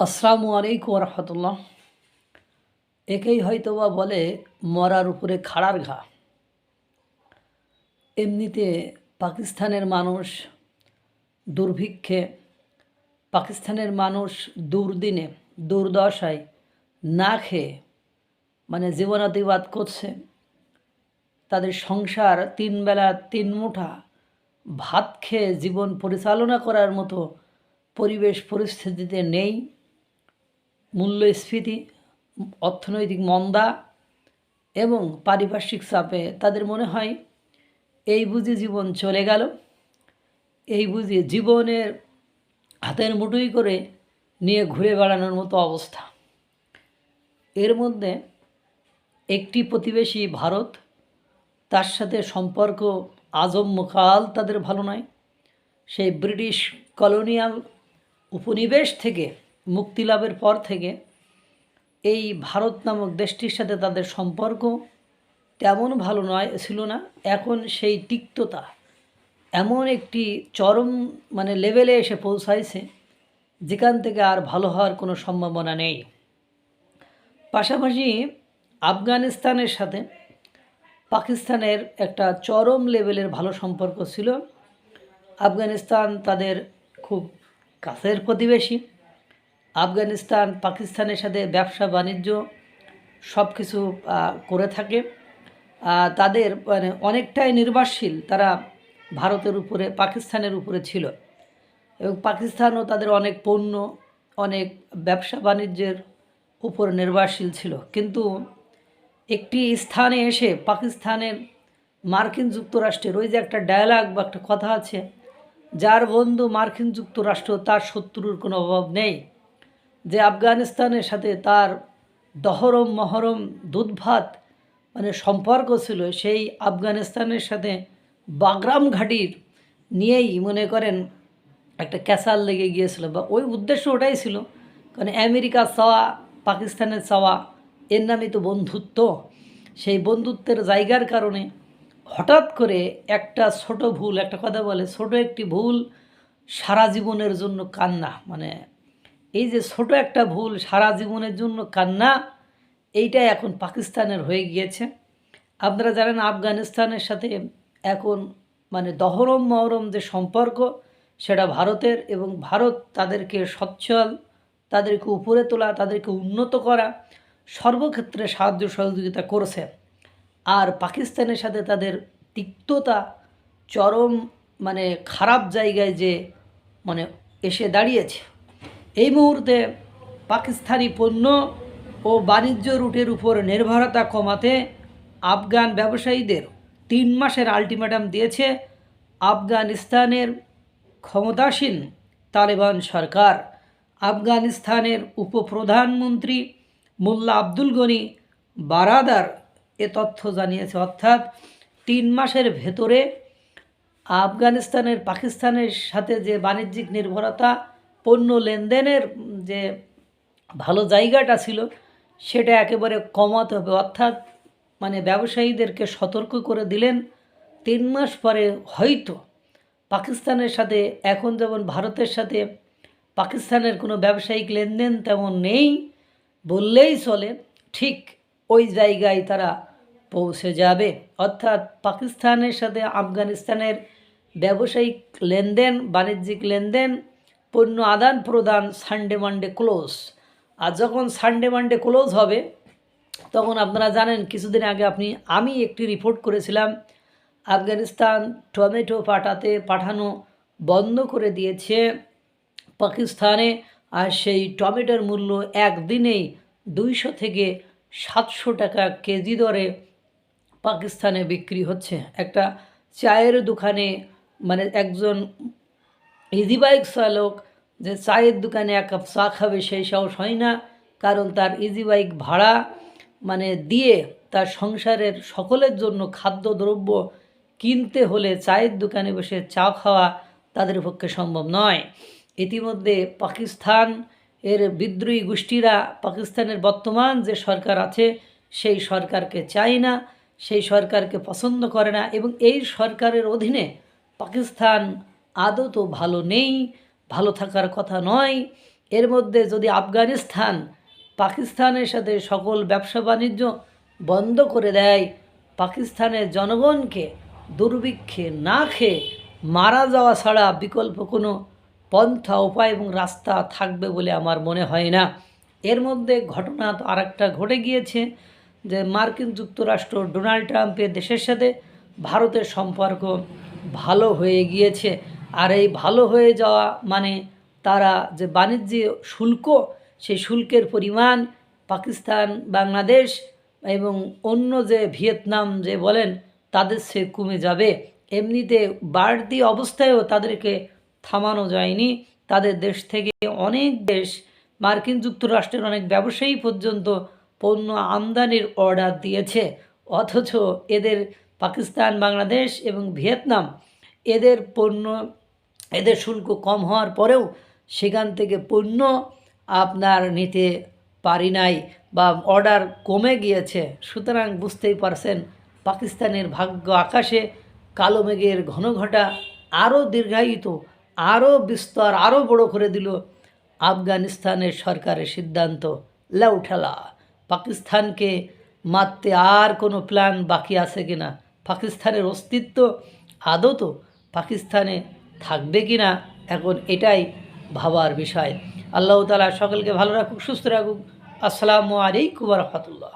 আসসালামু আলাইকুম রহমতুল্লাহ একেই হয়তো বা বলে মরার উপরে খাড়ার ঘা। এমনিতে পাকিস্তানের মানুষ দুর্ভিক্ষে, পাকিস্তানের মানুষ দুর্দিনে, দুর্দশায় না খেয়ে মানে জীবনাতিবাদ করছে। তাদের সংসার তিন বেলা তিন মুঠা ভাত খেয়ে জীবন পরিচালনা করার মতো পরিবেশ পরিস্থিতিতে নেই। মূল্যস্ফীতি, অর্থনৈতিক মন্দা এবং পারিপার্শ্বিক চাপে তাদের মনে হয়, এই বুঝি জীবন চলে গেল। এই বুঝি জীবনের হাতের মুঠোই করে নিয়ে ঘুরে বেড়ানোর মতো অবস্থা। এর মধ্যে একটি প্রতিবেশী ভারত, তার সাথে সম্পর্ক আজম্মকাল তাদের ভালো নয়। সেই ব্রিটিশ কলোনিয়াল উপনিবেশ থেকে মুক্তি লাভের পর থেকে এই ভারত নামক দেশটির সাথে তাদের সম্পর্ক তেমন ভালো নয়, ছিল না। এখন সেই তিক্ততা এমন একটি চরম মানে লেভেলে এসে পৌঁছাইছে, যেখান থেকে আর ভালো হওয়ার কোনো সম্ভাবনা নেই। পাশাপাশি আফগানিস্তানের সাথে পাকিস্তানের একটা চরম লেভেলের ভালো সম্পর্ক ছিল। আফগানিস্তান তাদের খুব কাছের প্রতিবেশী। আফগানিস্তান, পাকিস্তানের সাথে ব্যবসা, বাণিজ্য সব কিছু করে থাকে। তাদের মানে অনেকটাই নির্ভরশীল তারা ভারতের উপরে, পাকিস্তানের উপরে ছিল। এবং পাকিস্তানও তাদের অনেক পণ্য, অনেক ব্যবসা, বাণিজ্যের উপর নির্ভরশীল ছিল। কিন্তু একটি স্থানে এসে পাকিস্তানের মার্কিন যুক্তরাষ্ট্রের ওই যে একটা ডায়ালগ বা একটা কথা আছে, যার বন্ধু মার্কিন যুক্তরাষ্ট্র, তার শত্রুর কোনো অভাব নেই। যে আফগানিস্তানের সাথে তার দহরম, মহরম, দুধভাত মানে সম্পর্ক ছিল, সেই আফগানিস্তানের সাথে বাগরাম ঘাটির নিয়েই মনে করেন একটা ক্যাসাল লেগে গিয়েছিল। বা ওই উদ্দেশ্য ওটাই ছিল, কারণ আমেরিকা চাওয়া, পাকিস্তানের চাওয়া, এর নামই তো বন্ধুত্ব। সেই বন্ধুত্বের জায়গার কারণে হঠাৎ করে একটা ছোট ভুল, একটা কথা বলে, ছোট একটি ভুল সারা জীবনের জন্য কান্না মানে এই যে ছোট একটা ভুল সারা জীবনের জন্য কান্না, এইটাই এখন পাকিস্তানের হয়ে গিয়েছে। আপনারা জানেন আফগানিস্তানের সাথে এখন মানে দহরম মহরম যে সম্পর্ক, সেটা ভারতের এবং ভারত তাদেরকে সচ্ছল, তাদেরকে উপরে তোলা, তাদেরকে উন্নত করা সর্বক্ষেত্রে সাহায্য সহযোগিতা করছে। আর পাকিস্তানের সাথে তাদের তিক্ততা, চরম মানে খারাপ জায়গায় যে মানে এসে দাঁড়িয়েছে। এই মুহূর্তে পাকিস্তানি পণ্য ও বাণিজ্য রুটের উপর নির্ভরতা কমাতে আফগান ব্যবসায়ীদের তিন মাসের আলটিমেটাম দিয়েছে আফগানিস্তানের ক্ষমতাসীন তালেবান সরকার। আফগানিস্তানের উপপ্রধানমন্ত্রী মোল্লা আব্দুল গনি বারাদার এ তথ্য জানিয়েছে, অর্থাৎ তিন মাসের ভেতরে আফগানিস্তানের পাকিস্তানের সাথে যে বাণিজ্যিক নির্ভরতা পণ্য লেনদেনের যে ভালো জায়গাটা ছিল, সেটা একেবারে কমাতে হবে। অর্থাৎ মানে ব্যবসায়ীদেরকে সতর্ক করে দিলেন তিন মাস পরে হয়তো পাকিস্তানের সাথে, এখন যেমন ভারতের সাথে পাকিস্তানের কোনো ব্যবসায়িক লেনদেন তেমন নেই বললেই চলে, ঠিক ওই জায়গায় তারা পৌঁছে যাবে। অর্থাৎ পাকিস্তানের সাথে আফগানিস্তানের ব্যবসায়িক লেনদেন, বাণিজ্যিক লেনদেন পণ্য আদান প্রদান সানডে মানডে ক্লোজ আর যখন সানডে মানডে ক্লোজ হবে, তখন আপনারা জানেন কিছুদিন আগে আপনি, আমি একটি রিপোর্ট করেছিলাম, আফগানিস্তান টমেটো পাঠাতে, পাঠানো বন্ধ করে দিয়েছে পাকিস্তানে, আর সেই টমেটোর মূল্য একদিনেই দুইশো থেকে সাতশো টাকা কেজি দরে পাকিস্তানে বিক্রি হচ্ছে। একটা চায়ের দোকানে মানে একজন ইজি বাইক চালক যে চায়ের দোকানে এক কাপ চা খাবে সেই সাহস হয় না, কারণ তার ইজি বাইক ভাড়া মানে দিয়ে তার সংসারের সকলের জন্য খাদ্যদ্রব্য কিনতে হলে চায়ের দোকানে বসে চা খাওয়া তাদের পক্ষে সম্ভব নয়। ইতিমধ্যে পাকিস্তান এর বিদ্রোহী গোষ্ঠীরা পাকিস্তানের বর্তমান যে সরকার আছে, সেই সরকারকে চায় না, সেই সরকারকে পছন্দ করে না এবং এই সরকারের অধীনে পাকিস্তান আদৌ তো ভালো নেই, ভালো থাকার কথা নয়। এর মধ্যে যদি আফগানিস্তান পাকিস্তানের সাথে সকল ব্যবসা বাণিজ্য বন্ধ করে দেয়, পাকিস্তানের জনগণকে দুর্ভিক্ষে না খেয়ে মারা যাওয়া ছাড়া বিকল্প কোনো পন্থা উপায় এবং রাস্তা থাকবে বলে আমার মনে হয় না। এর মধ্যে ঘটনা তো আরেকটা ঘটে গিয়েছে যে মার্কিন যুক্তরাষ্ট্র ডোনাল্ড ট্রাম্পের দেশের সাথে ভারতের সম্পর্ক ভালো হয়ে গিয়েছে। আর এই ভালো হয়ে যাওয়া মানে তারা যে বাণিজ্যিক শুল্ক, সেই শুল্কের পরিমাণ পাকিস্তান, বাংলাদেশ এবং অন্য যে ভিয়েতনাম যে বলেন, তাদের সে কমে যাবে। এমনিতে বাড়তি অবস্থায়ও তাদেরকে থামানো যায়নি। তাদের দেশ থেকে অনেক দেশ মার্কিন যুক্তরাষ্ট্রের অনেক ব্যবসায়ী পর্যন্ত পণ্য আমদানির অর্ডার দিয়েছে। অথচ এদের পাকিস্তান, বাংলাদেশ এবং ভিয়েতনাম, এদের পণ্য এদের শুল্ক কম হওয়ার পরেও সেখান থেকে পণ্য আপনার নিতে পারি নাই বা অর্ডার কমে গিয়েছে। সুতরাং বুঝতেই পারছেন, পাকিস্তানের ভাগ্য আকাশে কালো মেঘের ঘন ঘটা আরও দীর্ঘায়িত, আরও বিস্তর, আরও বড় করে দিল আফগানিস্তানের সরকারের সিদ্ধান্ত। লেউঠালা পাকিস্তানকে মারতে আর কোনো প্ল্যান বাকি আছে কিনা? পাকিস্তানের অস্তিত্ব আদত পাকিস্তানে থাকবে কি না, এখন এটাই ভাবার বিষয়। আল্লাহ তালা সকলকে ভালো রাখুক, সুস্থ রাখুক। আসসালামু আলাইকুম রহমতুল্লাহ।